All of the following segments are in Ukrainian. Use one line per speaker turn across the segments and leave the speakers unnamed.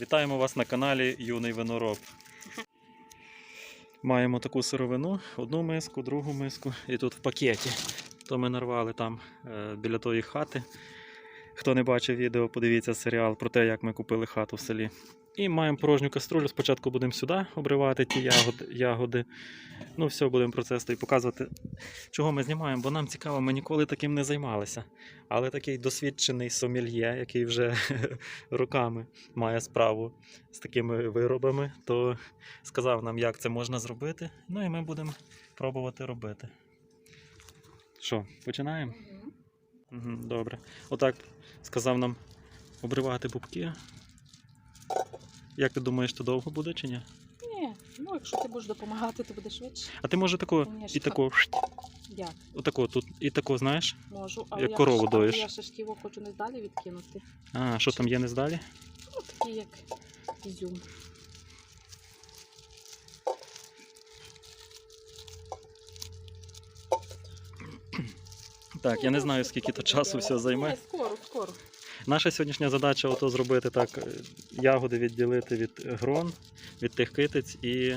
Вітаємо вас на каналі Юний Винороб. Маємо таку сировину, одну миску, другу миску, і тут в пакеті. То ми нарвали там е, біля тої хати. Хто не бачив відео, подивіться серіал про те, як ми купили хату в селі. І маємо порожню каструлю. Спочатку будемо сюди обривати ті ягоди. ягоди. Ну, все, будемо процес і показувати, чого ми знімаємо, бо нам цікаво, ми ніколи таким не займалися. Але такий досвідчений сомельє, який вже роками має справу з такими виробами, то сказав нам, як це можна зробити. Ну і ми будемо пробувати робити. Що, починаємо? Угу, добре. Отак сказав нам обривати бубки. Як ти думаєш, то довго буде чи ні?
Ні, ну якщо ти будеш допомагати, то буде швидше.
А ти може тако
Конечно.
і тако,
Як?
отако тут, і тако, знаєш?
Можу,
Як
я
корову
ж-
доїш.
Я ще ж хочу не далі відкинути.
А, що там є не здалі?
Ну, такий як ізюм.
Так, я не знаю, скільки то часу все займе.
Ні, скоро, скоро.
Наша сьогоднішня задача ото зробити так, е, ягоди відділити від грон, від тих китиць і.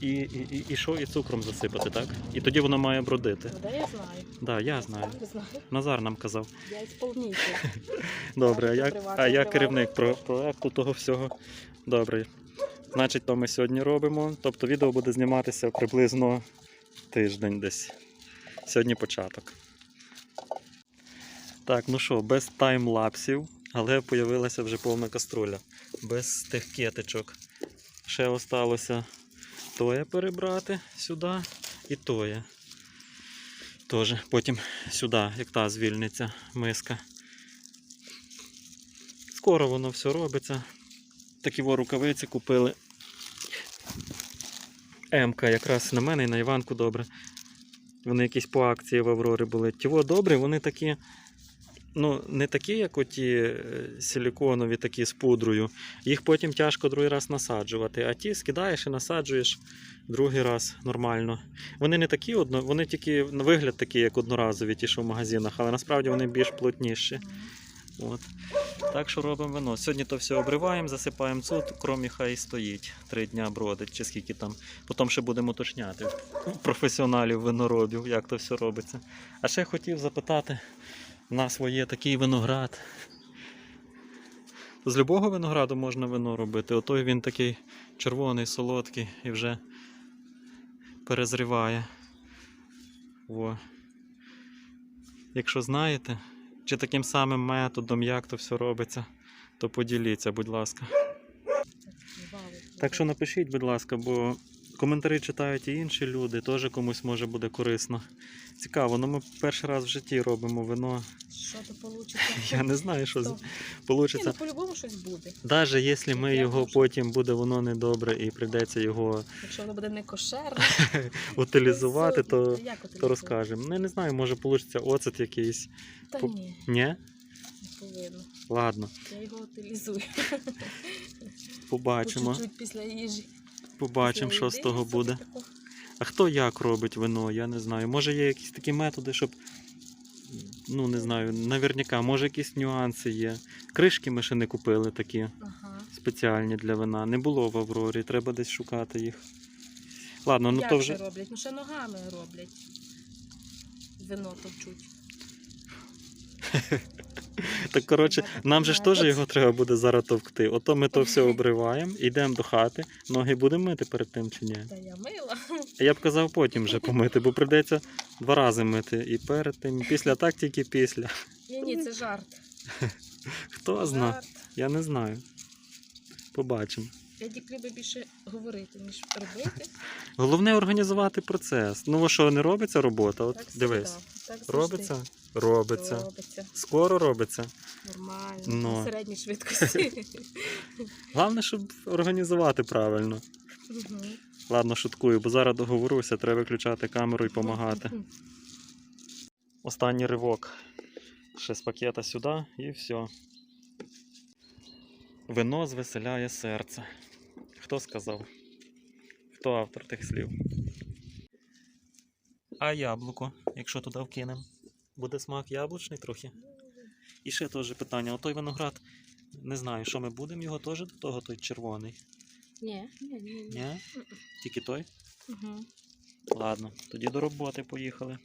І, і, і, і що? І цукром засипати, так? І тоді воно має бродити.
Де я знаю.
Да, я знаю.
Знаю.
Назар нам казав.
Я ісполнитель.
Добре, а
тривати,
а я керівник про, проекту того всього. Добре. Значить, то ми сьогодні робимо. Тобто відео буде зніматися приблизно тиждень десь. Сьогодні початок. Так, ну що, без таймлапсів, але появилася вже повна каструля. Без тих кеточок. Ще осталося тоє перебрати сюди і тоє. Теж потім сюди, як та звільниться миска. Скоро воно все робиться. Такі во рукавиці купили. М-ка якраз на мене і на Іванку добре. Вони якісь по акції в Аврорі були. Ті во добрі, вони такі. Ну, не такі, як оті е, силіконові, такі з пудрою. Їх потім тяжко другий раз насаджувати. А ті скидаєш і насаджуєш другий раз нормально. Вони не такі одно, вони тільки на вигляд такі, як одноразові, ті, що в магазинах, але насправді вони більш плотніші. От. Так що робимо вино. Сьогодні то все обриваємо, засипаємо цукром і хай стоїть. Три дня бродить, чи скільки там. Потім ще будемо уточняти професіоналів виноробів, як то все робиться. А ще хотів запитати, у нас є такий виноград. З любого винограду можна вино робити. Отой він такий червоний, солодкий і вже перезріває. Во. Якщо знаєте, чи таким самим методом, як то все робиться, то поділіться, будь ласка. Так що напишіть, будь ласка, бо коментарі читають і інші люди, теж комусь може буде корисно. Цікаво, ну ми перший раз в житті робимо вино.
Що то вийде?
Я не знаю, що
Ні,
вийде.
ну по-любому щось буде.
Навіть якщо ми його потім буде воно недобре і прийдеться його
Якщо воно буде не кошерне,
утилізувати, то, то розкажемо. Ну, я не знаю, може вийде оцет якийсь.
Та ні,
Ні?
не повинно.
Ладно,
Я його утилізую.
побачимо.
По чуть-чуть після їжі.
Побачимо, що з того буде. А хто як робить вино, я не знаю. Може є якісь такі методи, щоб. Ну, не знаю, наверняка, може якісь нюанси є. Кришки ми ще не купили такі
Ага.
спеціальні для вина. Не було в Аврорі, треба десь шукати їх. Ладно, ну
Як
то
це
вже.
роблять? Ну ще ногами роблять. Вино товчуть.
Так коротше, нам же ж теж його треба буде зараз товкти. Ото ми то все обриваємо, йдемо до хати. Ноги будемо мити перед тим чи ні?
Та я мила.
Я б казав потім вже помити, бо прийдеться два рази мити. І перед тим, і після, так тільки після.
Ні, ні, це жарт.
Хто знає? Я не знаю. Побачимо.
Я люблю більше говорити, ніж робити.
Головне організувати процес. Ну, що не робиться робота? От
Так
дивись.
Так.
Робиться? Робиться.
Робиться.
Скоро робиться.
Нормально.
Ну.
Середній швидкості.
Головне, щоб організувати правильно.
Мгм.
Ладно, шуткую, бо зараз договорюся, треба виключати камеру і допомагати. Останній ривок. Ще з пакета сюди і все. Вино звеселяє серце. Хто сказав? Хто автор тих слів? А яблуко, якщо туди вкинемо, буде смак яблучний трохи. І ще теж питання: отой виноград не знаю, що ми будемо його теж до того, той червоний.
Ні, ні, ні. ні.
Ні? Тільки той?
Угу.
Ладно, тоді до роботи поїхали.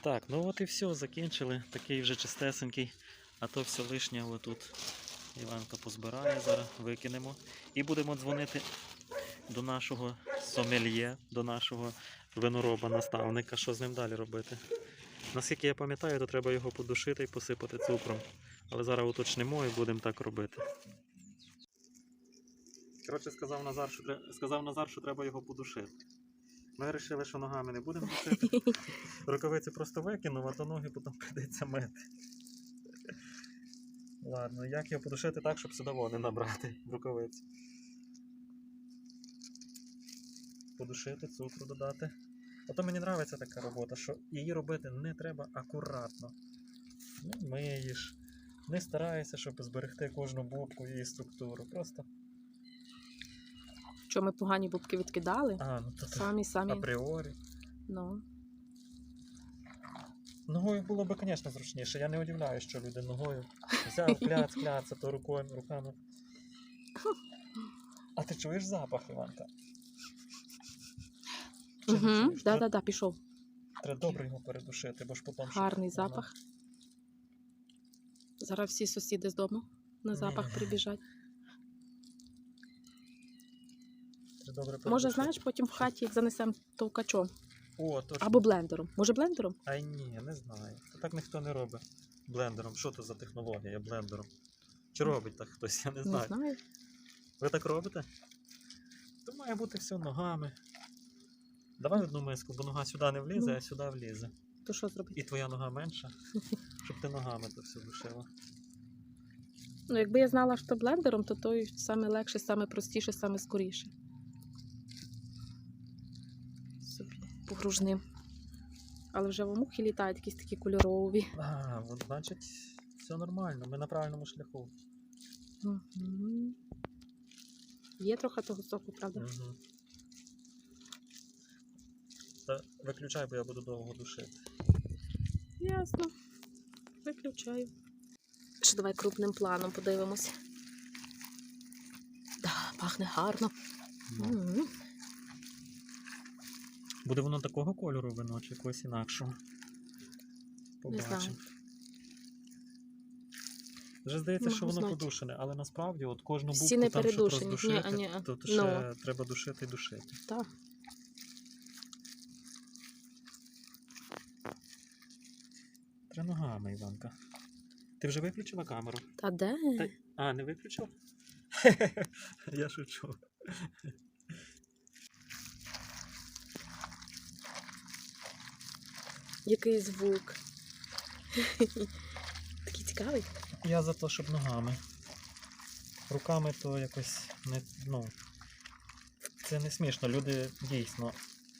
Так, ну от і все, закінчили. Такий вже чистесенький. А то все лишнє отут. Іванка позбирає зараз, викинемо. І будемо дзвонити до нашого сомельє, до нашого винороба, наставника, що з ним далі робити. Наскільки я пам'ятаю, то треба його подушити і посипати цукром. Але зараз уточнимо і будемо так робити. Коротше, сказав Назар, що, сказав Назар, що треба його подушити. Ми вирішили, що ногами не будемо душити. Рукавиці просто викинув, а то ноги потім прийдеться мити. Ладно, як його подушити так, щоб сюди води набрати в рукавиці? Подушити, цукру додати. Ото мені подобається така робота, що її робити не треба акуратно. Не миєш, не стараєшся, щоб зберегти кожну бубку і її структуру. Просто.
Що ми погані бубки відкидали?
А, ну то то
Самі, самі.
апріорі.
Ну.
Ногою було б, звісно, зручніше. Я не удивляю, що люди ногою взяв, кляц, кляц, а то рукою, руками. А ти чуєш запах, Іванка? Чи не
Угу.
чуєш?
Да, да, да, пішов.
Треба добре його передушити, бо ж потім. ще
Гарний
воно-
запах. Зараз всі сусіди з дому на запах прибіжать.
Треба добре
Може,
передушити.
знаєш, потім в хаті занесемо товкачом
О, точно.
або блендером. Може, блендером?
Ай ні, не знаю. То так ніхто не робить. Блендером. Що то за технологія блендером? Чи робить так хтось? Я не
Не
знаю.
знаю.
Ви так робите? То має бути все ногами. Давай одну миску, бо нога сюди не влізе,
Ну.
а сюди влізе.
То що зробити?
І твоя нога менша, щоб ти ногами то все душила.
Ну, якби я знала, що блендером, то той саме легше, саме простіше, саме скоріше. Собі погружним. Але вже в мухи літають якісь такі кольорові.
А, от значить, все нормально, ми на правильному шляху.
Мгм. Є трохи того соку, правда?
Угу. Та виключай, бо я буду довго душити.
Ясно. Виключаю. Ще давай крупним планом подивимося. Да, пахне гарно. М.
Буде воно такого кольору вино чи якогось інакшого? Побачимо. Вже здається, що воно подушене, але насправді от кожну букву
Всі не
там, щоб.
Ні,
роздушити,
а ні.
то,
Ну.
ще треба душити і душити.
Так.
Треба ногами, Іванка. Ти вже виключила камеру?
Та де?
Та- А, не виключила? Я шучу.
Який звук. Такий цікавий.
Я за те, щоб ногами. Руками то якось не. Ну. Це не смішно. Люди дійсно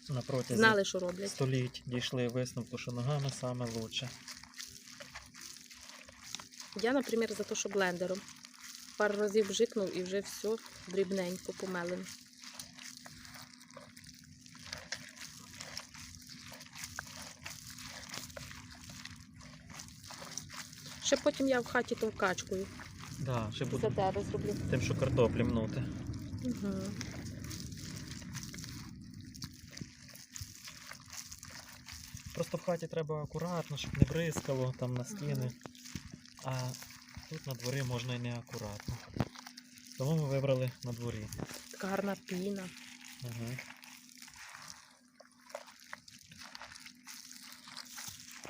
на протязі
Знали, що роблять.
століть дійшли висновку, що ногами саме лучше.
Я, наприклад, за те, що блендером. Пару разів вжикнув і вже все дрібненько помелено. Ще потім я в хаті товкачкою.
Да, ще
За
буду
тебе зроблю.
тим, що картоплі мнути.
Угу.
Просто в хаті треба акуратно, щоб не бризкало там на стіни. А тут на дворі можна і не акуратно. Тому ми вибрали на дворі.
Така гарна піна.
Ага.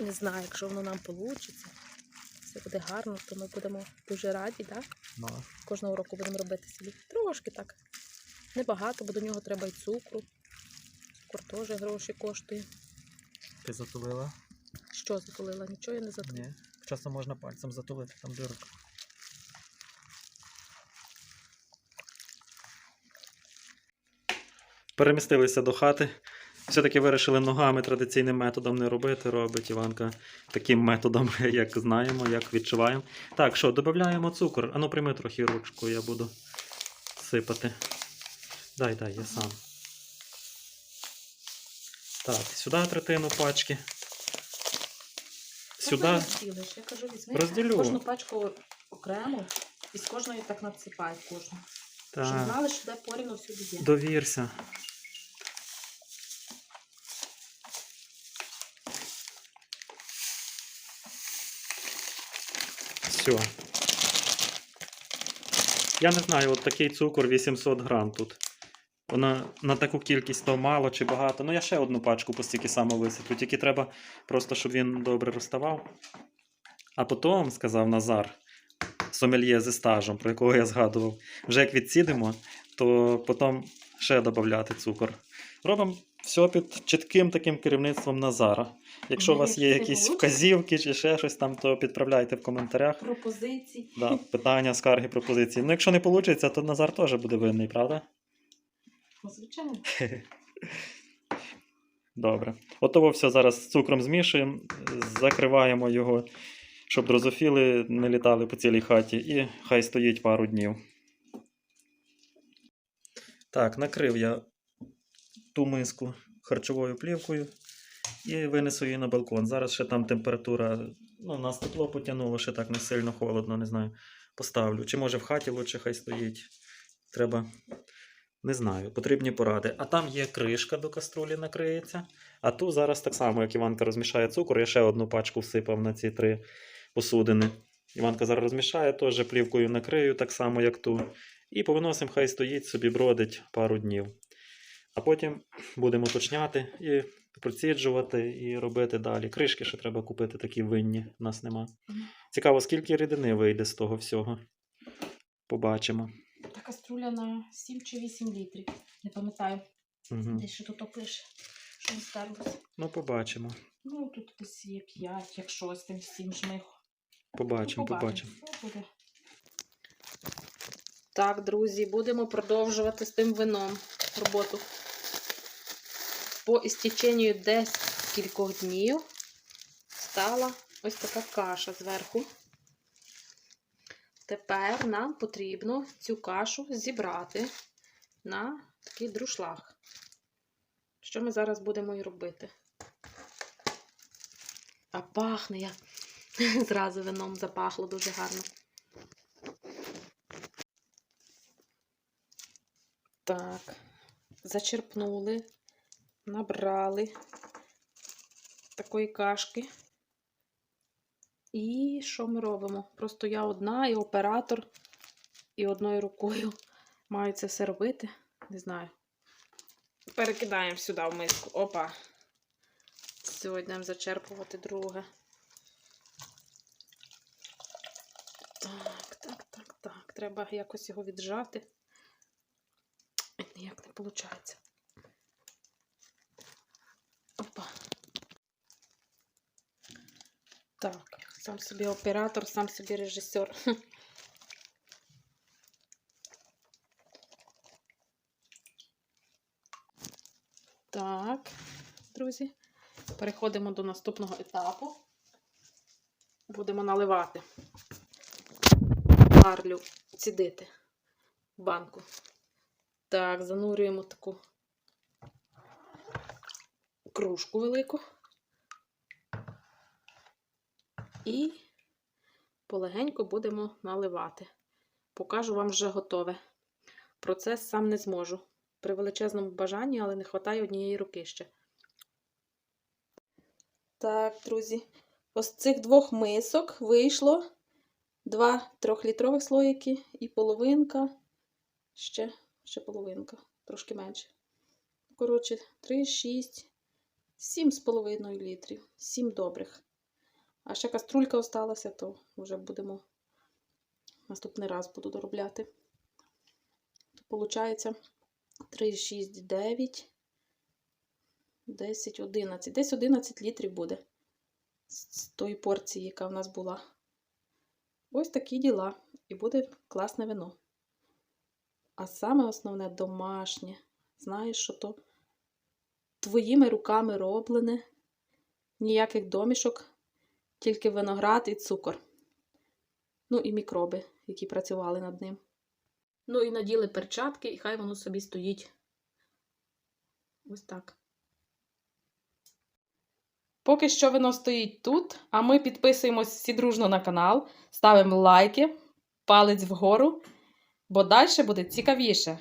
Не знаю, якщо воно нам вийде, все буде гарно, то ми будемо дуже раді, так?
Ну,
Кожного року будемо робити собі. Трошки так. Небагато, бо до нього треба й цукру. Цукор теж гроші коштує.
ти затулила?
Що затулила? Нічого я не затулила.
Ні. Часто можна пальцем затулити, там дирка. Перемістилися до хати. Все-таки вирішили ногами традиційним методом не робити. Робить Іванка таким методом, як знаємо, як відчуваємо. Так, що, додаємо цукор. Ану, прийми трохи ручку, я буду сипати. Дай, дай, я сам. Так, сюди третину пачки. Сюди.
Я кажу, візьми
Розділю.
кожну пачку окремо. І з кожної так надсипають кожну. Щоб знали, що де порівну всюди є.
довірся. Все. Я не знаю, от такий цукор 800 грам тут. Вона на таку кількість то мало чи багато. Ну, я ще одну пачку по стільки само висиплю. Тільки треба просто, щоб він добре розставав. А потім, сказав Назар, сомельє зі стажем, про якого я згадував, вже як відсідимо, то потім ще додати цукор. Робимо все під чітким таким керівництвом Назара. Якщо у вас є якісь вказівки чи ще щось там, то підправляйте в коментарях.
Пропозиції.
Да, питання, скарги, пропозиції. Ну, якщо не вийде, то Назар теж буде винний, правда?
Ну, звичайно.
Добре. Отого все зараз з цукром змішуємо, закриваємо його, щоб дрозофіли не літали по цілій хаті, і хай стоїть пару днів. Так, накрив я ту миску харчовою плівкою і винесу її на балкон. Зараз ще там температура, ну, нас тепло потягнуло, ще так не сильно холодно, не знаю. Поставлю. Чи може в хаті лучше хай стоїть. Треба. Не знаю, потрібні поради. А там є кришка до каструлі накриється. А ту зараз так само, як Іванка розмішає цукор, я ще одну пачку всипав на ці три посудини. Іванка зараз розмішає, теж плівкою накрию, так само, як ту. І повиносимо, хай стоїть собі бродить пару днів. А потім будемо уточняти і проціджувати, і робити далі. Кришки ще треба купити, такі винні, в нас нема. Цікаво, скільки рідини вийде з того всього. Побачимо.
Та каструля на 7 чи 8 літрів. Не пам'ятаю,
Угу.
десь що тут пише, що не стерлося.
Ну, побачимо.
Ну, тут десь є 5, якщо з тим всім жмиху.
Побачимо,
Ну,
побачимо.
Буде. Так, друзі, будемо продовжувати з тим вином роботу. По істеченню десь кількох днів стала ось така каша зверху. Тепер нам потрібно цю кашу зібрати на такий друшлаг. Що ми зараз будемо і робити? А пахне як. Зразу вином запахло дуже гарно. Так, зачерпнули, набрали такої кашки. І що ми робимо? Просто я одна і оператор, і одною рукою маю це все робити. Не знаю. Перекидаємо сюди в миску. Опа. Сьогодні зачерпувати друге. Так, так, так, так. Треба якось його віджати. Ніяк не виходить. Опа. Так, сам собі оператор, сам собі режисер. Так, друзі, переходимо до наступного етапу. Будемо наливати марлю, цідити в банку. Так, занурюємо таку кружку велику. І полегенько будемо наливати. Покажу вам вже готове. Процес сам не зможу. При величезному бажанні, але не вистачає однієї руки ще. Так, друзі, ось цих двох мисок вийшло два трьохлітрових слоїки і половинка, ще, ще половинка, трошки менше. Коротше, 3, 6, 7 з половиною літрів. 7 добрих. А ще каструлька осталася, то вже будемо наступний раз буду доробляти. Получається 3, 6, 9, 10, 11. Десь 11 літрів буде з тої порції, яка в нас була. Ось такі діла. І буде класне вино. А саме основне домашнє. Знаєш, що то твоїми руками роблене, ніяких домішок, тільки виноград і цукор. Ну і мікроби, які працювали над ним. Ну і наділи перчатки, і хай воно собі стоїть. Ось так. Поки що воно стоїть тут, а ми підписуємось всі дружно на канал, ставимо лайки, палець вгору, бо далі буде цікавіше.